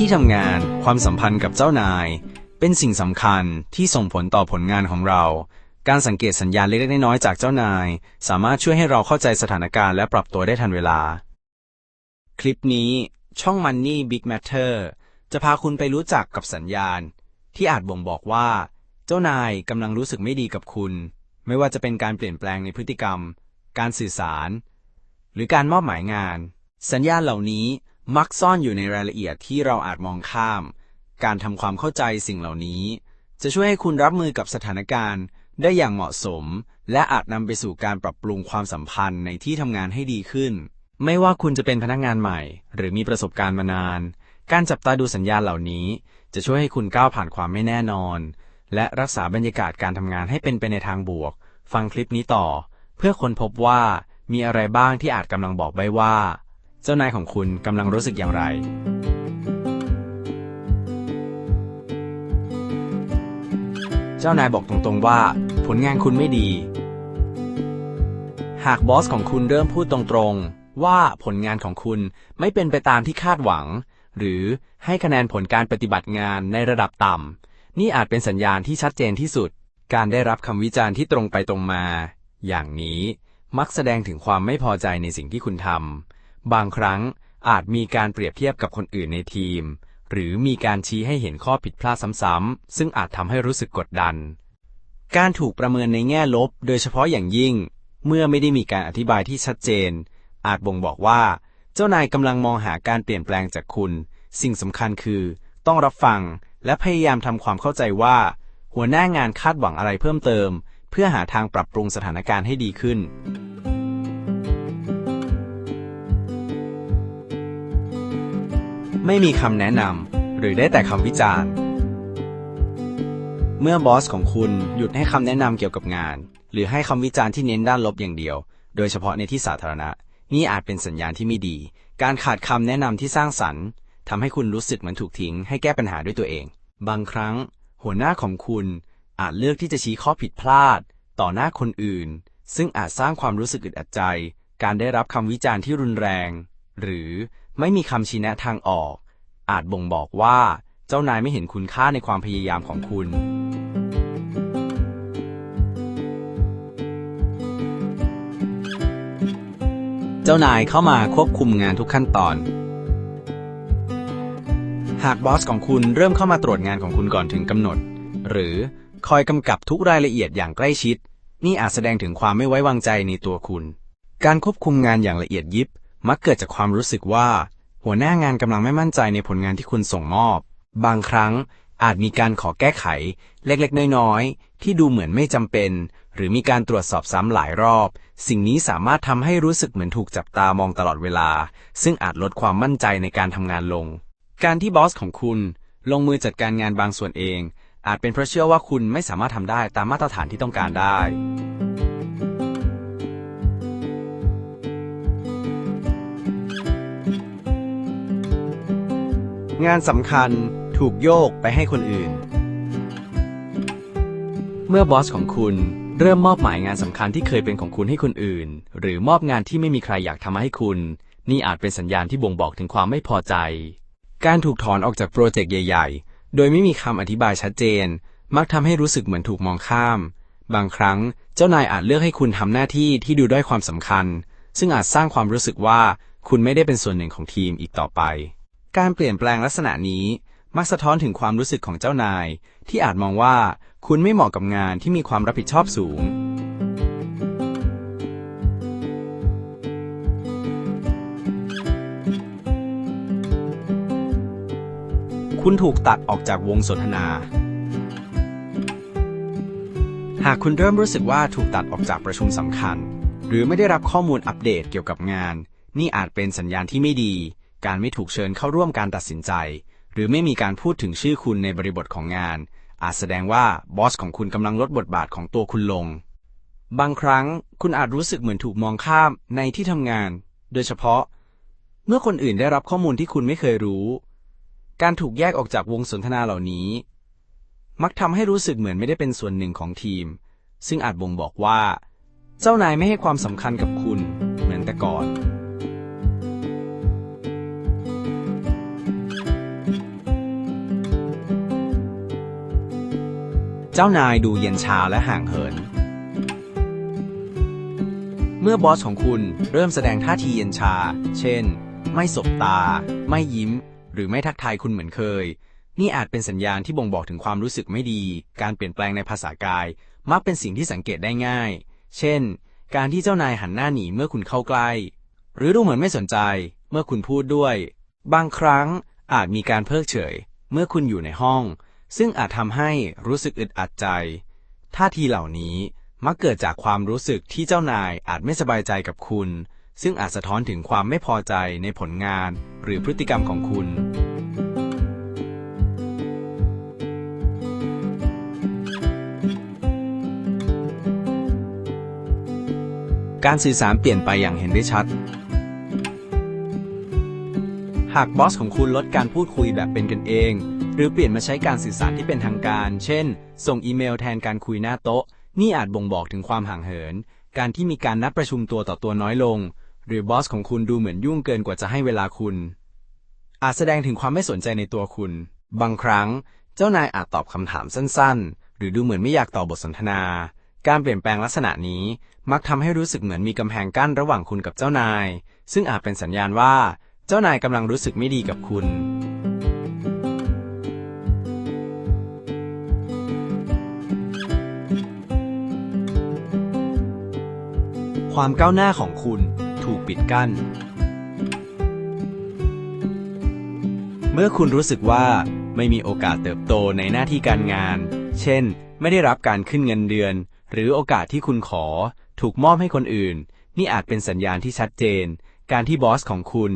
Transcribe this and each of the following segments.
ที่ทำงานความสัมพันธ์กับเจ้านาย เป็นสิ่งสำคัญที่ส่งผลต่อผลงานของเรา การสังเกตสัญญาณเล็กๆน้อยๆจากเจ้านาย สามารถช่วยให้เราเข้าใจสถานการณ์และปรับตัวได้ทันเวลา คลิปนี้ช่อง Money Big Matter จะพาคุณไปรู้จักกับสัญญาณ ที่อาจบ่งบอกว่า เจ้านายกำลังรู้สึกไม่ดีกับคุณ ไม่ว่าจะเป็นการเปลี่ยนแปลงในพฤติกรรม การสื่อสาร หรือการมอบหมายงาน สัญญาณเหล่านี้ มักซ่อนอยู่ในรายละเอียดที่เราอาจมองข้าม การทำความเข้าใจสิ่งเหล่านี้ จะช่วยให้คุณรับมือกับสถานการณ์ ได้อย่างเหมาะสม และอาจนำไปสู่การปรับปรุงความสัมพันธ์ในที่ทำงานให้ดีขึ้น ไม่ว่าคุณจะเป็นพนักงานใหม่ หรือมีประสบการณ์มานาน การจับตาดูสัญญาณเหล่านี้ จะช่วยให้คุณก้าวผ่านความไม่แน่นอน และรักษาบรรยากาศการทำงานให้เป็นไปในทางบวก ฟังคลิปนี้ต่อ เพื่อค้นพบว่ามีอะไรบ้างที่อาจกำลังบอกไว้ว่า เจ้านายของคุณกำลังรู้สึกอย่างไร เจ้านายบอกตรงๆว่า ผลงานคุณไม่ดี หากบอสของคุณเริ่มพูดตรงๆ ว่าผลงานของคุณไม่เป็นไปตามที่คาดหวัง หรือให้คะแนนผลการปฏิบัติงานในระดับต่ำ นี่อาจเป็นสัญญาณที่ชัดเจนที่สุด การได้รับคำวิจารณ์ที่ตรงไปตรงมา อย่างนี้มักแสดงถึงความไม่พอใจในสิ่งที่คุณทำ บางครั้งอาจมีการเปรียบเทียบกับคนอื่นในทีม หรือมีการชี้ให้เห็นข้อผิดพลาดซ้ำๆ ซึ่งอาจทำให้รู้สึกกดดัน การถูกประเมินในแง่ลบ โดยเฉพาะอย่างยิ่ง เมื่อไม่ได้มีการอธิบายที่ชัดเจน อาจบ่งบอกว่า เจ้านายกำลังมองหาการเปลี่ยนแปลงจากคุณ สิ่งสำคัญคือ ต้องรับฟัง และพยายามทำความเข้าใจว่า หัวหน้างานคาดหวังอะไรเพิ่มเติม เพื่อหาทางปรับปรุงสถานการณ์ให้ดีขึ้น ไม่มีคำแนะนำหรือได้แต่คำวิจารณ์ เมื่อบอสของคุณหยุดให้คำแนะนำเกี่ยวกับงาน หรือให้คำวิจารณ์ที่เน้นด้านลบอย่างเดียว โดยเฉพาะในที่สาธารณะ นี่อาจเป็นสัญญาณที่ไม่ดี การขาดคำแนะนำที่สร้างสรรค์ทำให้คุณรู้สึกเหมือนถูกทิ้ง ให้แก้ปัญหาด้วยตัวเอง บางครั้ง หัวหน้าของคุณอาจเลือกที่จะชี้ข้อผิดพลาด ต่อหน้าคนอื่น ซึ่งอาจสร้างความรู้สึกอึดอัดใจ การได้รับคำวิจารณ์ที่รุนแรง หรือ ไม่มีคำชี้แนะทางออก อาจบ่งบอกว่าเจ้านายไม่เห็นคุณค่าในความพยายามของคุณ เจ้านายเข้ามาควบคุมงานทุกขั้นตอน หากบอสของคุณเริ่มเข้ามาตรวจงานของคุณก่อนถึงกำหนด หรือคอยกำกับทุกรายละเอียดอย่างใกล้ชิด นี่อาจแสดงถึงความไม่ไว้วางใจในตัวคุณ การควบคุมงานอย่างละเอียดยิบ มักเกิดจากความรู้สึกว่า หัวหน้างานกำลังไม่มั่นใจในผลงานที่คุณส่งมอบ บางครั้งอาจมีการขอแก้ไข เล็กๆ น้อยๆ ที่ดูเหมือนไม่จำเป็น หรือมีการตรวจสอบซ้ำหลายรอบ สิ่งนี้สามารถทำให้รู้สึกเหมือนถูกจับตามองตลอดเวลา ซึ่งอาจลดความมั่นใจในการทำงานลง การที่บอสของคุณ ลงมือจัดการงานบางส่วนเอง อาจเป็นเพราะเชื่อว่าคุณไม่สามารถทำได้ตามมาตรฐานที่ต้องการได้ งานสำคัญถูกโยกไปให้คนอื่น เมื่อบอสของคุณเริ่มมอบหมายงานสำคัญที่เคยเป็นของคุณให้คนอื่น หรือมอบงานที่ไม่มีใครอยากทำให้คุณ นี่อาจเป็นสัญญาณที่บ่งบอกถึงความไม่พอใจ การถูกถอนออกจากโปรเจกต์ใหญ่ ๆ โดยไม่มีคำอธิบายชัดเจน มักทำให้รู้สึกเหมือนถูกมองข้าม บางครั้งเจ้านายอาจเลือกให้คุณทำหน้าที่ที่ดูด้อยความสำคัญ ซึ่งอาจสร้างความรู้สึกว่าคุณไม่ได้เป็นส่วนหนึ่งของทีมอีกต่อไป การเปลี่ยนแปลงลักษณะนี้ มักสะท้อนถึงความรู้สึกของเจ้านาย ที่อาจมองว่าคุณไม่เหมาะกับงานที่มีความรับผิดชอบสูง คุณถูกตัดออกจากวงสนทนา หากคุณเริ่มรู้สึกว่าถูกตัดออกจากประชุมสำคัญ หรือไม่ได้รับข้อมูลอัปเดตเกี่ยวกับงาน นี่อาจเป็นสัญญาณที่ไม่ดี การไม่ถูกเชิญเข้าร่วมการตัดสินใจ หรือไม่มีการพูดถึงชื่อคุณในบริบทของงาน อาจแสดงว่าบอสของคุณกำลังลดบทบาทของตัวคุณลง บางครั้งคุณอาจรู้สึกเหมือนถูกมองข้ามในที่ทำงาน โดยเฉพาะ เมื่อคนอื่นได้รับข้อมูลที่คุณไม่เคยรู้ การถูกแยกออกจากวงสนทนาเหล่านี้ มักทำให้รู้สึกเหมือนไม่ได้เป็นส่วนหนึ่งของทีม ซึ่งอาจบ่งบอกว่า เจ้านายไม่ให้ความสำคัญกับคุณ เหมือนแต่ก่อน เจ้านายดูเย็นชาและห่างเหิน เมื่อบอสของคุณเริ่มแสดงท่าทีเย็นชา เช่น ไม่สบตา ไม่ยิ้ม หรือไม่ทักทายคุณเหมือนเคย นี่อาจเป็นสัญญาณที่บ่งบอกถึงความรู้สึกไม่ดี การเปลี่ยนแปลงในภาษากาย มักเป็นสิ่งที่สังเกตได้ง่าย เช่น การที่เจ้านายหันหน้าหนีเมื่อคุณเข้าใกล้ หรือดูเหมือนไม่สนใจ เมื่อคุณพูดด้วย บางครั้งอาจมีการเพิกเฉย เมื่อคุณอยู่ในห้อง ซึ่งอาจทำให้รู้สึกอึดอัดใจท่าทีเหล่านี้มักเกิดจากความรู้สึกที่เจ้านายอาจไม่สบายใจกับคุณ ซึ่งอาจสะท้อนถึงความไม่พอใจในผลงานหรือพฤติกรรมของคุณ การสื่อสารเปลี่ยนไปอย่างเห็นได้ชัด หากบอสของคุณลดการพูดคุยแบบเป็นกันเอง หรือเปลี่ยนมาใช้การสื่อสารที่เป็นทางการ เช่น ส่งอีเมลแทนการคุยหน้าโต๊ะ นี่อาจบ่งบอกถึงความห่างเหิน การที่มีการนัดประชุมตัวต่อตัวน้อยลง หรือบอสของคุณดูเหมือนยุ่งเกินกว่าจะให้เวลาคุณ อาจแสดงถึงความไม่สนใจในตัวคุณ บางครั้ง เจ้านายอาจตอบคำถามสั้น ๆ หรือดูเหมือนไม่อยากต่อบทสนทนา การเปลี่ยนแปลงลักษณะนี้มักทำให้รู้สึกเหมือนมีกำแพงกั้นระหว่างคุณกับเจ้านาย ซึ่งอาจเป็นสัญญาณว่า เจ้านายกำลังรู้สึกไม่ดีกับคุณ ความก้าวหน้าของคุณถูกปิดกั้น เมื่อคุณรู้สึกว่าไม่มีโอกาสเติบโตในหน้าที่การงาน เช่น ไม่ได้รับการขึ้นเงินเดือน หรือโอกาสที่คุณขอ ถูกมอบให้คนอื่น นี่อาจเป็นสัญญาณที่ชัดเจน การที่บอสของคุณ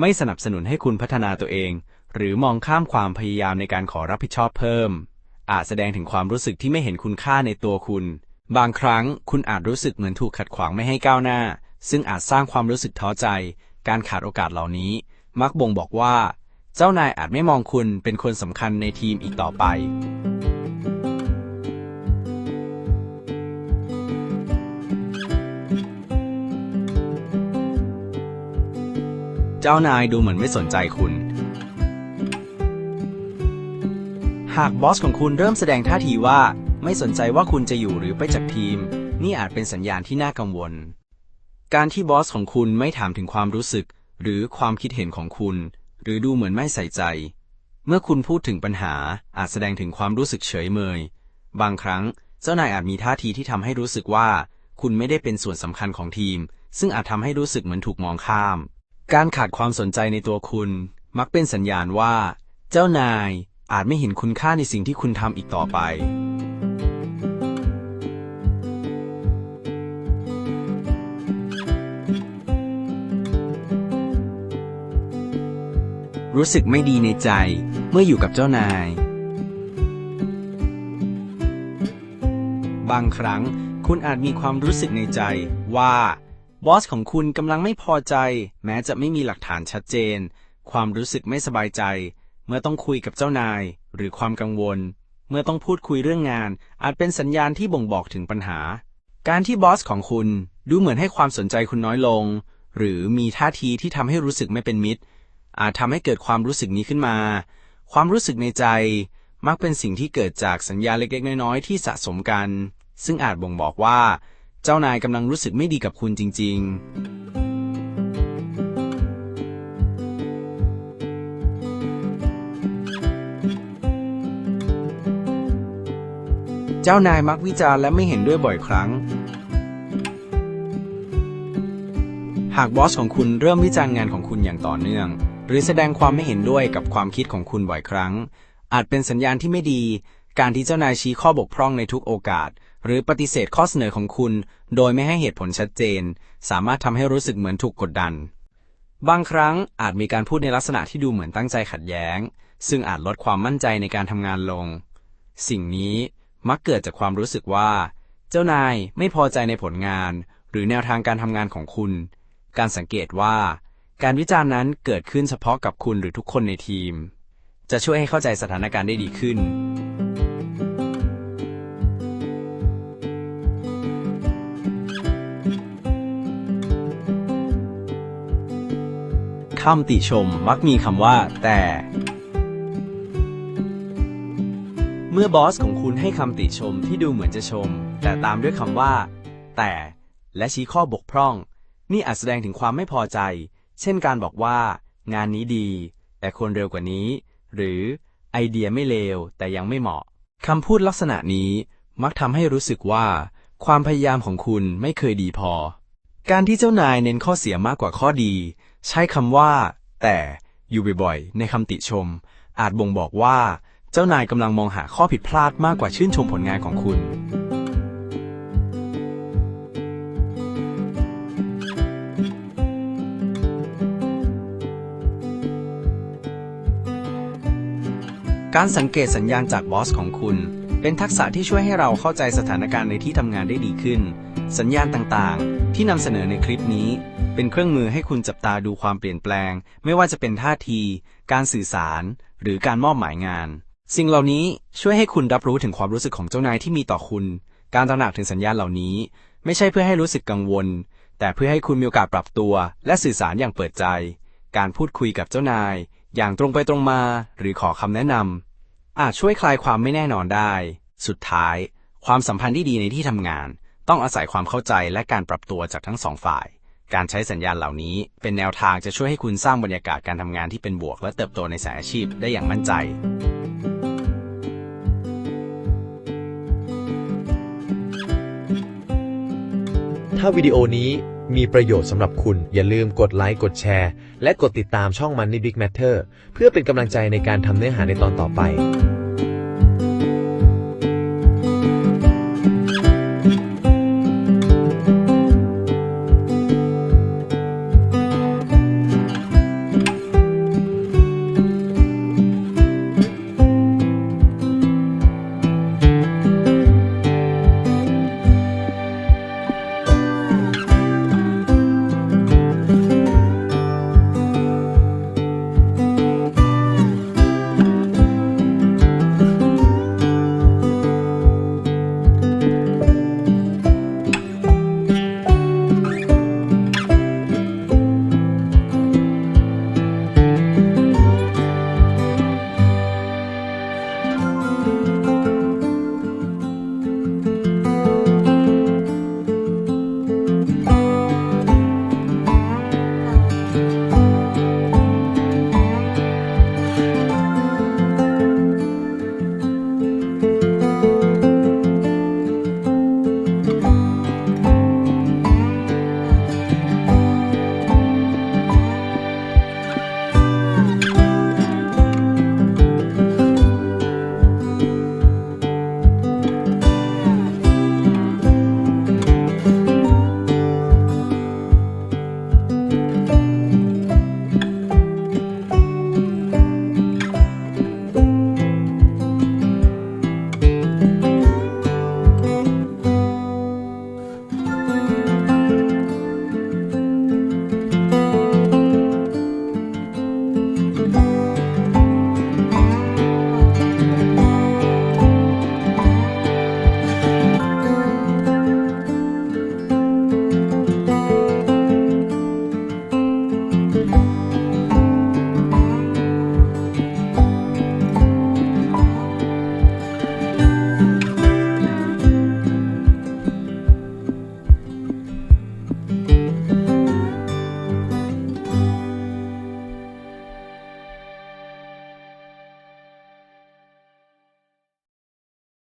ไม่สนับสนุนให้คุณพัฒนาตัวเอง หรือมองข้ามความพยายามในการขอรับผิดชอบเพิ่ม อาจแสดงถึงความรู้สึกที่ไม่เห็นคุณค่าในตัวคุณ บางครั้งคุณอาจรู้สึกเหมือนถูกขัดขวางไม่ให้ก้าวหน้า ซึ่งอาจสร้างความรู้สึกท้อใจ การขาดโอกาสเหล่านี้ มักบ่งบอกว่า เจ้านายอาจไม่มองคุณเป็นคนสำคัญในทีมอีกต่อไป เจ้านายดูเหมือนไม่สนใจคุณ หากบอสของคุณเริ่มแสดงท่าทีว่า ไม่สนใจว่าคุณจะอยู่หรือไปจากทีม นี่อาจเป็นสัญญาณที่น่ากังวล การที่บอสของคุณไม่ถามถึงความรู้สึก หรือความคิดเห็นของคุณ หรือดูเหมือนไม่ใส่ใจ เมื่อคุณพูดถึงปัญหาอาจแสดงถึงความรู้สึกเฉยเมย บางครั้งเจ้านายอาจมีท่าทีที่ทำให้รู้สึกว่า คุณไม่ได้เป็นส่วนสำคัญของทีม ซึ่งอาจทำให้รู้สึกเหมือนถูกมองข้าม การขาดความสนใจในตัวคุณ มักเป็นสัญญาณว่า เจ้านายอาจไม่เห็นคุณค่าในสิ่งที่คุณทำอีกต่อไป รู้สึกไม่ดีในใจเมื่ออยู่กับเจ้านาย บางครั้งคุณอาจมีความรู้สึกในใจว่าบอสของคุณกำลังไม่พอใจ แม้จะไม่มีหลักฐานชัดเจน ความรู้สึกไม่สบายใจ เมื่อต้องคุยกับเจ้านาย หรือความกังวล เมื่อต้องพูดคุยเรื่องงาน อาจเป็นสัญญาณที่บ่งบอกถึงปัญหา การที่บอสของคุณดูเหมือนให้ความสนใจคุณน้อยลง หรือมีท่าทีที่ทำให้รู้สึกไม่เป็นมิตร อาจทำให้เกิดความรู้สึกนี้ขึ้นมา ความรู้สึกในใจมักเป็นสิ่งที่เกิดจากสัญญาเล็กๆ น้อยๆ ที่สะสมกัน ซึ่งอาจบ่งบอกว่า เจ้านายกำลังรู้สึกไม่ดีกับคุณจริงๆเจ้านายมักวิจารณ์และไม่เห็นด้วยบ่อยครั้ง หากบอสของคุณเริ่มวิจารณ์งานของคุณอย่างต่อเนื่อง หรือแสดงความไม่เห็นด้วยกับความคิดของคุณบ่อยครั้ง อาจเป็นสัญญาณที่ไม่ดี การที่เจ้านายชี้ข้อบกพร่องในทุกโอกาส หรือปฏิเสธข้อเสนอของคุณ โดยไม่ให้เหตุผลชัดเจน สามารถทำให้รู้สึกเหมือนถูกกดดัน บางครั้งอาจมีการพูดในลักษณะที่ดูเหมือนตั้งใจขัดแย้ง ซึ่งอาจลดความมั่นใจในการทำงานลง สิ่งนี้มักเกิดจากความรู้สึกว่า เจ้านายไม่พอใจในผลงาน หรือแนวทางการทำงานของคุณ การสังเกตว่า การวิจารณ์นั้นเกิดขึ้นเฉพาะกับคุณหรือทุกคนในทีม จะช่วยให้เข้าใจสถานการณ์ได้ดีขึ้น คำติชมมักมีคำว่า แต่ เมื่อบอสของคุณให้คำติชมที่ดูเหมือนจะชม แต่ตามด้วยคำว่า แต่ และชี้ข้อบกพร่อง นี่อาจแสดงถึงความไม่พอใจ เช่นการบอกว่า งานนี้ดี แต่ควรเร็วกว่านี้ หรือไอเดียไม่เลว แต่ยังไม่เหมาะคำพูดลักษณะนี้มักทำให้รู้สึกว่า ความพยายามของคุณไม่เคยดีพอ การที่เจ้านายเน้นข้อเสียมากกว่าข้อดี ใช้คำว่า แต่อยู่บ่อยๆในคำติชม อาจบ่งบอกว่า เจ้านายกำลังมองหาข้อผิดพลาดมากกว่าชื่นชมผลงานของคุณ การสังเกตสัญญาณจากบอสของคุณ เป็นทักษะที่ช่วยให้เราเข้าใจสถานการณ์ในที่ทำงานได้ดีขึ้น สัญญาณต่างๆ ที่นำเสนอในคลิปนี้ เป็นเครื่องมือให้คุณจับตาดูความเปลี่ยนแปลง ไม่ว่าจะเป็นท่าที การสื่อสาร หรือการมอบหมายงาน สิ่งเหล่านี้ช่วยให้คุณรับรู้ถึงความรู้สึกของเจ้านายที่มีต่อคุณ การตระหนักถึงสัญญาณเหล่านี้ ไม่ใช่เพื่อให้รู้สึกกังวล แต่เพื่อให้คุณมีโอกาสปรับตัว และสื่อสารอย่างเปิดใจ การพูดคุยกับเจ้านาย อย่างตรงไปตรงมาหรือขอคำแนะนำอาจช่วยคลายความไม่แน่นอนได้ สุดท้าย ความสัมพันธ์ที่ดีในที่ทำงาน ต้องอาศัยความเข้าใจและการปรับตัวจากทั้งสองฝ่าย การใช้สัญญาณเหล่านี้ เป็นแนวทางจะช่วยให้คุณสร้างบรรยากาศการทำงานที่เป็นบวก และเติบโตในสายอาชีพได้อย่างมั่นใจถ้าวิดีโอนี้มีประโยชน์สำหรับคุณอย่าลืมกดไลค์กดแชร์ และกดติดตามช่อง Money Big Matter เพื่อเป็นกำลังใจในการทำเนื้อหาในตอนต่อไป